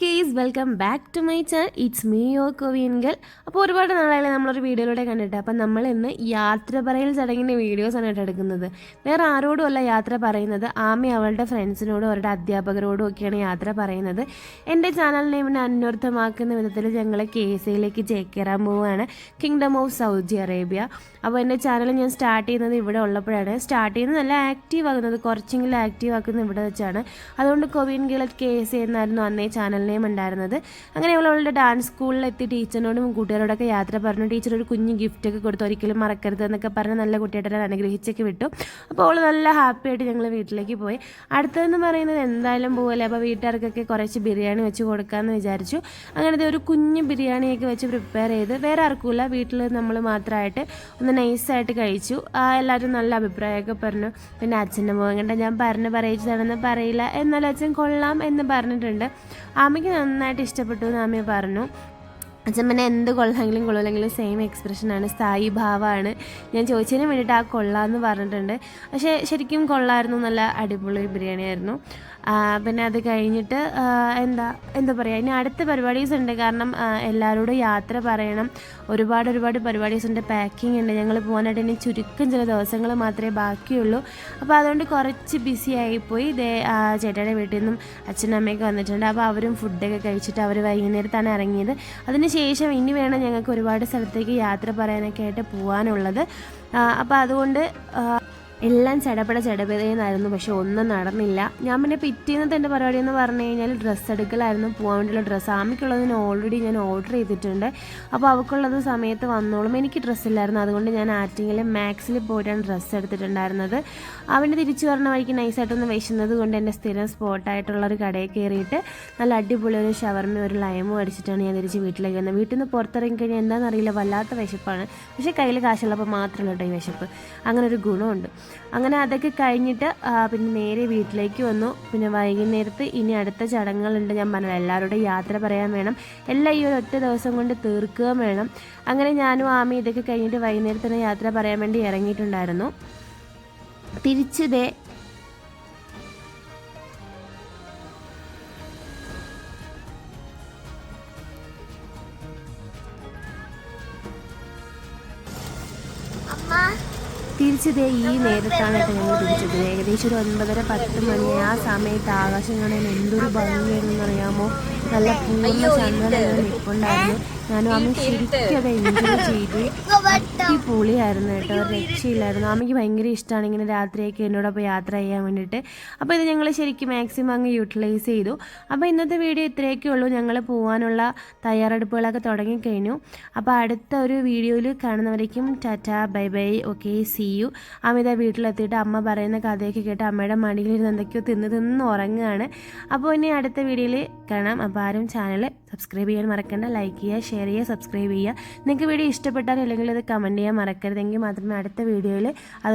Guys welcome back to my channel it's me യോ കൊവിയൻഗൽ അപ്പോൾ ഒരുപാട് നാളായാലും നമ്മളൊരു വീഡിയോയിലൂടെ കണ്ടിട്ട്. അപ്പം നമ്മൾ ഇന്ന് യാത്ര പറയൽ ചടങ്ങിന്റെ വീഡിയോസാണ് കേട്ടോ എടുക്കുന്നത്. വേറെ ആരോടും അല്ല യാത്ര പറയുന്നത്. ആമി അവളുടെ ഫ്രണ്ട്സിനോടും അവരുടെ അധ്യാപകരോടും ഒക്കെയാണ് യാത്ര പറയുന്നത്. എന്റെ ചാനൽ നെയിമിനെ അന്വർത്ഥമാക്കുന്ന വിധത്തിൽ ഞങ്ങൾ കെ കേസയിലേക്ക് ചേക്കേറാൻ പോവുകയാണ്. കിങ്ഡം ഓഫ് സൗദി അറേബ്യ അപ്പോൾ എന്റെ ചാനൽ ഞാൻ സ്റ്റാർട്ട് ചെയ്യുന്നത് ഇവിടെ ഉള്ളപ്പോഴാണ്. സ്റ്റാർട്ട് ചെയ്യുന്നത് നല്ല ആക്റ്റീവ് ആകുന്നത് കുറച്ചെങ്കിലും ആക്റ്റീവ് ആക്കുന്നത് ഇവിടെ വെച്ചാണ്. അതുകൊണ്ട് കൊവിൻ ഗിളറ്റ് കെ എസ് എന്നായിരുന്നു അന്നേ ചാനൽ നെയിം ഉണ്ടായിരുന്നത്. അങ്ങനെ അവളുടെ ഡാൻസ് സ്കൂളിലെത്തി ടീച്ചറിനോടും കൂട്ടുകാരോടൊക്കെ യാത്ര പറഞ്ഞു. ടീച്ചർ ഒരു കുഞ്ഞ് ഗിഫ്റ്റ് ഒക്കെ കൊടുത്തു. ഒരിക്കലും മറക്കരുത് എന്നൊക്കെ പറഞ്ഞ് നല്ല കുട്ടിയായിട്ട് അനുഗ്രഹിച്ചൊക്കെ വിട്ടു. അപ്പോൾ അവൾ നല്ല ഹാപ്പി ആയിട്ട് ഞങ്ങൾ വീട്ടിലേക്ക് പോയി. അടുത്തതെന്ന് പറയുന്നത് എന്തായാലും പോകല്ലേ അപ്പോൾ വീട്ടുകാർക്കൊക്കെ കുറച്ച് ബിരിയാണി വെച്ച് കൊടുക്കാമെന്ന് വിചാരിച്ചു. അങ്ങനത്തെ ഒരു കുഞ്ഞ് ബിരിയാണിയൊക്കെ വെച്ച് പ്രിപ്പയർ ചെയ്ത് വേറെ ആർക്കുമില്ല. വീട്ടിൽ നമ്മൾ മാത്രമായിട്ട് ഒന്ന് നൈസായിട്ട് കഴിച്ചു. എല്ലാവരും നല്ല അഭിപ്രായമൊക്കെ പറഞ്ഞു. പിന്നെ അച്ഛന്റെ മുഖം കണ്ട ഞാൻ പറഞ്ഞ് പറയിച്ചതാണെന്ന് പറയില്ല. എന്നാലും അച്ഛൻ കൊള്ളാം എന്ന് പറഞ്ഞിട്ടുണ്ട്. ആമയ്ക്ക് നന്നായിട്ട് ഇഷ്ടപ്പെട്ടു എന്ന് അമ്മ പറഞ്ഞു. അച്ഛൻ പിന്നെ എന്ത് കൊള്ളാമെങ്കിലും കൊള്ളില്ലെങ്കിലും സെയിം എക്സ്പ്രഷനാണ് സ്ഥായി ഭാവമാണ് ഞാൻ ചോദിച്ചതിന് വേണ്ടിയിട്ട് ആ കൊള്ളാമെന്ന് പറഞ്ഞിട്ടുണ്ട്. പക്ഷേ ശരിക്കും കൊള്ളായിരുന്നു നല്ല അടിപൊളി ബിരിയാണി ആയിരുന്നു പിന്നെ അത് കഴിഞ്ഞിട്ട് എന്താ എന്താ പറയുക ഇനി അടുത്ത പരിപാടീസ് ഉണ്ട്. കാരണം എല്ലാവരോടും യാത്ര പറയണം. ഒരുപാട് ഒരുപാട് പരിപാടീസ് ഉണ്ട്. പാക്കിംഗ് ഉണ്ട്. ഞങ്ങൾ പോകാനായിട്ട് ഇനി ചുരുക്കം ചില ദിവസങ്ങൾ മാത്രമേ ബാക്കിയുള്ളൂ. അപ്പോൾ അതുകൊണ്ട് കുറച്ച് ബിസി ആയിപ്പോയി. ഇതേ ചേട്ടയുടെ വീട്ടിൽ നിന്നും അച്ഛനും അമ്മയൊക്കെ വന്നിട്ടുണ്ട്. അപ്പോൾ അവരും ഫുഡൊക്കെ കഴിച്ചിട്ട് അവർ വൈകുന്നേരത്താണ് ഇറങ്ങിയത്. അതിനുശേഷം ഇനി വേണം ഞങ്ങൾക്ക് ഒരുപാട് സ്ഥലത്തേക്ക് യാത്ര പറയാനൊക്കെ ആയിട്ട് പോകാനുള്ളത് അപ്പോൾ അതുകൊണ്ട് എല്ലാം ചടപട ചടപതയെന്നായിരുന്നു പക്ഷെ ഒന്നും നടന്നില്ല. ഞാൻ പിന്നെ പിറ്റേന്നത്തെ എന്റെ പരിപാടി എന്ന് പറഞ്ഞു കഴിഞ്ഞാൽ ഡ്രസ്സ് എടുക്കലായിരുന്നു പോകാൻ വേണ്ടിയുള്ള ഡ്രസ്സ്. ആമിക്കുള്ളതിന് ഓൾറെഡി ഞാൻ ഓർഡർ ചെയ്തിട്ടുണ്ട്. അപ്പോൾ അവൾക്കുള്ളത് സമയത്ത് വന്നോളും. എനിക്ക് ഡ്രസ്സില്ലായിരുന്നു. അതുകൊണ്ട് ഞാൻ ആറ്റിങ്ങിൽ മാക്സിൽ പോയിട്ടാണ് ഡ്രസ്സ് എടുത്തിട്ടുണ്ടായിരുന്നത്. അവന്റെ തിരിച്ചു പറഞ്ഞ വഴിക്ക് നൈസായിട്ടൊന്ന് വിശന്നത് കൊണ്ട് എന്റെ സ്ഥിരം സ്പോട്ടായിട്ടുള്ള ഒരു കടയിൽ കയറിയിട്ട് നല്ല അടിപൊളി ഒരു ഷവർമ ഒരു ലൈമും അടിച്ചിട്ടാണ് ഞാൻ തിരിച്ച് വീട്ടിലേക്ക് വന്നത്. വീട്ടിൽ നിന്ന് പുറത്തിറങ്ങി കഴിഞ്ഞാൽ എന്താണെന്നറിയില്ല. വല്ലാത്ത വിശപ്പാണ്. പക്ഷേ കയ്യിൽ കാശുള്ളപ്പോൾ മാത്രമല്ല കേട്ടോ ഈ വിശപ്പ്. അങ്ങനെ ഒരു ഗുണമുണ്ട്. അങ്ങനെ അതൊക്കെ കഴിഞ്ഞിട്ട് പിന്നെ നേരെ വീട്ടിലേക്ക് വന്നു. പിന്നെ വൈകുന്നേരത്ത് ഇനി അടുത്ത ചടങ്ങുകളുണ്ട്. ഞാൻ പറഞ്ഞു എല്ലാവരോടും യാത്ര പറയാൻ വേണം. എല്ലാം ഈ ഒരു ഒറ്റ ദിവസം കൊണ്ട് തീർക്കുകയും വേണം. അങ്ങനെ ഞാനും ആമി ഇതൊക്കെ കഴിഞ്ഞിട്ട് വൈകുന്നേരത്തിന് യാത്ര പറയാൻ വേണ്ടി ഇറങ്ങിയിട്ടുണ്ടായിരുന്നു. തിരിച്ചിതേ തിരിച്ചതേ ഈ നേരത്താണ് കേട്ടോ ഞങ്ങൾ തിരിച്ചത്. ഏകദേശം ഒരു ഒൻപതര പത്ത് മണി ആ സമയത്ത് ആകാശം കാണാൻ എന്തൊരു ഭംഗിയായിരുന്നു അറിയാമോ? നല്ല പൂർണ ചന്ദ്രൻ നിൽപ്പുണ്ടായിരുന്നു ഞാനും അമ്മ ശരിക്കും അത് എൻജോയ് ചെയ്തു അടിപൊളിയായിരുന്നു കേട്ടോ. രക്ഷയില്ലായിരുന്നു. അമ്മയ്ക്ക് ഭയങ്കര ഇഷ്ടമാണ് ഇങ്ങനെ രാത്രിയൊക്കെ എന്നോടൊപ്പം യാത്ര ചെയ്യാൻ വേണ്ടിയിട്ട്. അപ്പോൾ ഇത് ഞങ്ങൾ ശരിക്കും മാക്സിമം അങ്ങ് യൂട്ടിലൈസ് ചെയ്തു. അപ്പോൾ ഇന്നത്തെ വീഡിയോ ഇത്രയൊക്കെ ഉള്ളൂ. ഞങ്ങൾ പോകാനുള്ള തയ്യാറെടുപ്പുകളൊക്കെ തുടങ്ങിക്കഴിഞ്ഞു. അപ്പോൾ അടുത്ത ഒരു വീഡിയോയിൽ കാണുന്നവരേക്കും tata bye bye okay see you Amitha വീട്ടിലെത്തിയിട്ട് അമ്മ പറയുന്ന കഥയൊക്കെ കേട്ട് അമ്മയുടെ മടിയിലിരുന്ന് എന്തൊക്കെയോ തിന്ന് തിന്ന് ഉറങ്ങുകയാണ്. അപ്പോൾ ഇനി അടുത്ത വീഡിയോയിൽ കാണാം. അപ്പോൾ ആരും ചാനൽ സബ്സ്ക്രൈബ് ചെയ്യാൻ മറക്കണ്ട ലൈക്ക് ചെയ്യുക ഷെയർ ചെയ്യുക സബ്സ്ക്രൈബ് ചെയ്യുക. നിങ്ങൾക്ക് വീഡിയോ ഇഷ്ടപ്പെട്ടാൽ അല്ലെങ്കിൽ അത് കമന്റ് ചെയ്യാൻ മറക്കരുതെങ്കിൽ മാത്രമേ അടുത്ത വീഡിയോയിൽ അത്